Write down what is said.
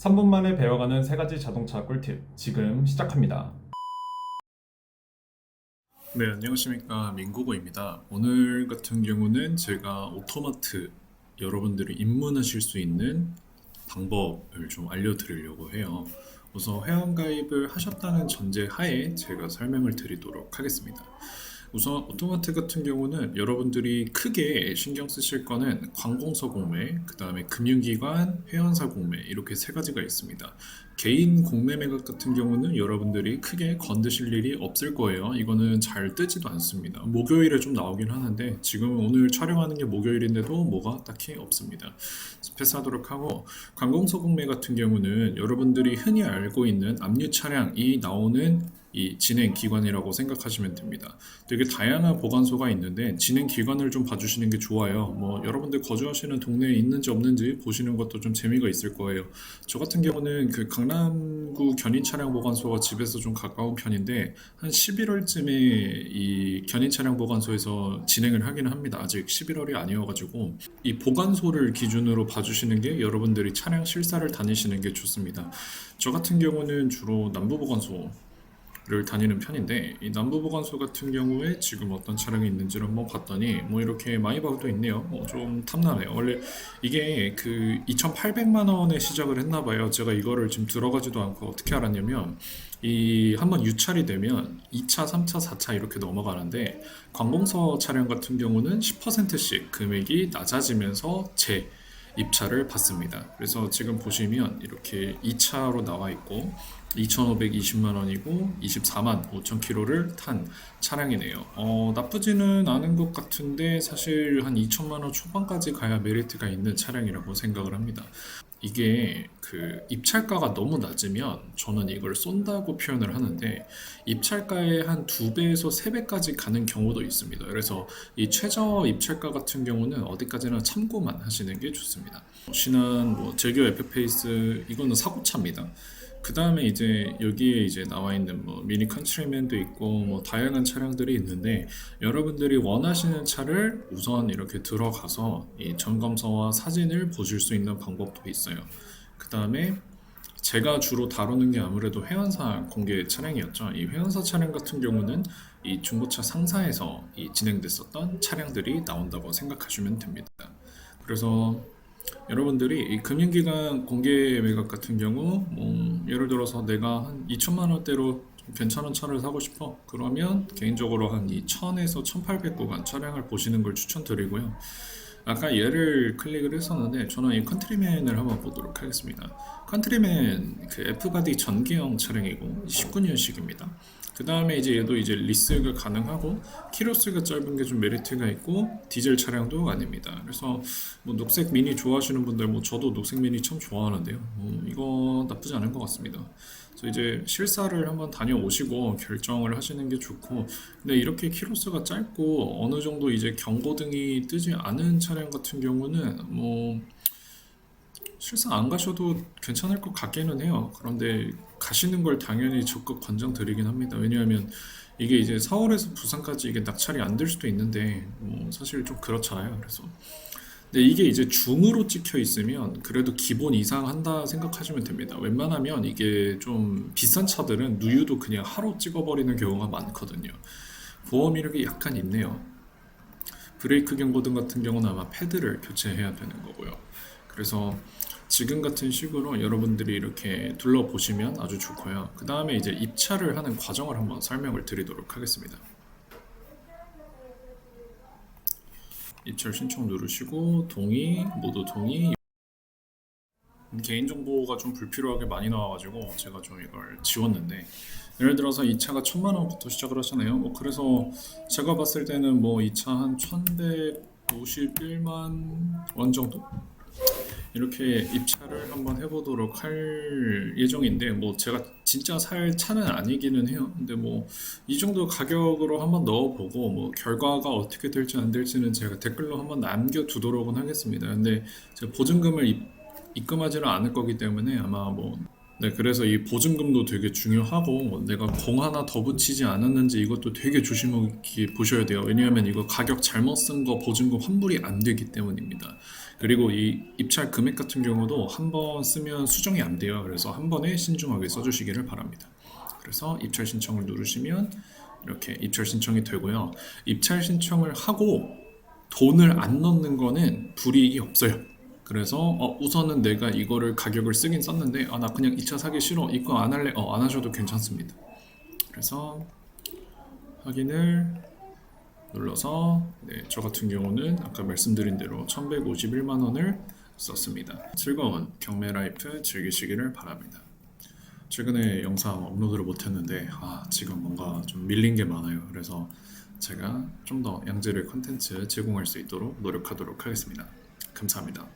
3분 만에 배워가는 세 가지 자동차 꿀팁 지금 시작합니다. 네, 안녕하십니까. 민고고입니다. 오늘 같은 경우는 제가 오토마트 여러분들이 입문하실 수 있는 방법을 좀 알려드리려고 해요. 우선 회원가입을 하셨다는 전제 하에 제가 설명을 드리도록 하겠습니다. 우선 오토마트 같은 경우는 여러분들이 크게 신경 쓰실 거는 관공서 공매, 그 다음에 금융기관, 회원사 공매 이렇게 세 가지가 있습니다. 개인 공매 매각 같은 경우는 여러분들이 크게 건드실 일이 없을 거예요. 이거는 잘 뜨지도 않습니다. 목요일에 좀 나오긴 하는데 지금 오늘 촬영하는 게 목요일인데도 뭐가 딱히 없습니다. 패스하도록 하고 관공서 공매 같은 경우는 여러분들이 흔히 알고 있는 압류 차량이 나오는 이 진행 기관이라고 생각하시면 됩니다. 되게 다양한 보관소가 있는데 진행 기관을 좀 봐주시는 게 좋아요. 뭐 여러분들 거주하시는 동네에 있는지 없는지 보시는 것도 좀 재미가 있을 거예요. 저 같은 경우는 그 강남구 견인 차량 보관소가 집에서 좀 가까운 편인데 한 11월쯤에 이 견인 차량 보관소에서 진행을 하기는 합니다. 아직 11월이 아니어가지고 이 보관소를 기준으로 봐주시는 게 여러분들이 차량 실사를 다니시는 게 좋습니다. 저 같은 경우는 주로 남부 보관소 를 다니는 편인데 이 남부보관소 같은 경우에 지금 어떤 차량이 있는지를 한번 봤더니 뭐 이렇게 마이바흐도 있네요. 어, 좀 탐나네요. 원래 이게 그 2,800만 원에 시작을 했나 봐요. 제가 이거를 지금 들어가지도 않고 어떻게 알았냐면 이 한번 유찰이 되면 2차, 3차, 4차 이렇게 넘어가는데 관공서 차량 같은 경우는 10%씩 금액이 낮아지면서 재 입찰을 받습니다. 그래서 지금 보시면 이렇게 2차로 나와 있고 2,520만 원이고 24만 5천 킬로를 탄 차량이네요. 어, 나쁘지는 않은 것 같은데 사실 한 2천만 원 초반까지 가야 메리트가 있는 차량이라고 생각을 합니다. 이게 그 입찰가가 너무 낮으면 저는 이걸 쏜다고 표현을 하는데 입찰가의 한 두 배에서 세 배까지 가는 경우도 있습니다. 그래서 이 최저 입찰가 같은 경우는 어디까지나 참고만 하시는 게 좋습니다. 신한 뭐 제규 에프페이스 이거는 사고차입니다. 그 다음에 이제 여기에 이제 나와 있는 뭐 미니 컨트리맨도 있고 뭐 다양한 차량들이 있는데 여러분들이 원하시는 차를 우선 이렇게 들어가서 이 점검서와 사진을 보실 수 있는 방법도 있어요. 그 다음에 제가 주로 다루는 게 아무래도 회원사 공개 차량이었죠. 이 회원사 차량 같은 경우는 이 중고차 상사에서 이 진행됐었던 차량들이 나온다고 생각하시면 됩니다. 그래서 여러분들이 이 금융기관 공개 매각 같은 경우 뭐 예를 들어서 내가 한 2천만 원대로 좀 괜찮은 차를 사고 싶어 그러면 개인적으로 한 2천에서 1,800 구간 차량을 보시는 걸 추천드리고요. 아까 얘를 클릭을 했었는데 저는 이 컨트리맨을 한번 보도록 하겠습니다. 컨트리맨 그 F바디 전기형 차량이고 19년식입니다. 그 다음에 이제 얘도 이제 리스가 가능하고 키로수가 짧은 게 좀 메리트가 있고 디젤 차량도 아닙니다. 그래서 뭐 녹색 미니 좋아하시는 분들 뭐 저도 녹색 미니 참 좋아하는데요. 뭐 이거 나쁘지 않은 것 같습니다. 그래서 이제 실사를 한번 다녀오시고 결정을 하시는 게 좋고 근데 이렇게 키로수가 짧고 어느 정도 이제 경고등이 뜨지 않은 차량 같은 경우는 뭐 실사 안 가셔도 괜찮을 것 같기는 해요. 그런데 가시는 걸 당연히 적극 권장드리긴 합니다. 왜냐하면 이게 이제 서울에서 부산까지 이게 낙찰이 안 될 수도 있는데 뭐 사실 좀 그렇잖아요. 그래서 근데 이게 이제 중으로 찍혀 있으면 그래도 기본 이상 한다 생각하시면 됩니다. 웬만하면 이게 좀 비싼 차들은 누유도 그냥 하루 찍어버리는 경우가 많거든요. 보험 이력이 약간 있네요. 브레이크 경고등 같은 경우는 아마 패드를 교체해야 되는 거고요. 그래서 지금 같은 식으로 여러분들이 이렇게 둘러보시면 아주 좋고요. 그 다음에 이제 입찰을 하는 과정을 한번 설명을 드리도록 하겠습니다. 입찰 신청 누르시고 동의, 모두 동의. 개인정보가 좀 불필요하게 많이 나와가지고 제가 좀 이걸 지웠는데 예를 들어서 이 차가 천만 원부터 시작을 하잖아요. 뭐 그래서 제가 봤을 때는 뭐 이 차 한 1151만 원 정도 이렇게 입찰을 한번 해보도록 할 예정인데 뭐 제가 진짜 살 차는 아니기는 해요. 근데 뭐 이 정도 가격으로 한번 넣어보고 뭐 결과가 어떻게 될지 안 될지는 제가 댓글로 한번 남겨두도록은 하겠습니다. 근데 제가 보증금을 입, 입금하지는 않을 거기 때문에 아마 뭐 네, 그래서 이 보증금도 되게 중요하고 내가 공 하나 더 붙이지 않았는지 이것도 되게 조심하게 보셔야 돼요. 왜냐하면 이거 가격 잘못 쓴 거 보증금 환불이 안 되기 때문입니다. 그리고 이 입찰 금액 같은 경우도 한 번 쓰면 수정이 안 돼요. 그래서 한 번에 신중하게 써주시기를 바랍니다. 그래서 입찰 신청을 누르시면 이렇게 입찰 신청이 되고요. 입찰 신청을 하고 돈을 안 넣는 거는 불이익이 없어요. 그래서 어, 우선은 내가 이거를 가격을 쓰긴 썼는데 아 나 그냥 이 차 사기 싫어 이거 안 할래 어 안 하셔도 괜찮습니다. 그래서 확인을 눌러서 네, 저 같은 경우는 아까 말씀드린 대로 1151만 원을 썼습니다. 즐거운 경매 라이프 즐기시기를 바랍니다. 최근에 영상 업로드를 못했는데 아 지금 뭔가 좀 밀린 게 많아요. 그래서 제가 좀 더 양질의 컨텐츠 제공할 수 있도록 노력하도록 하겠습니다. 감사합니다.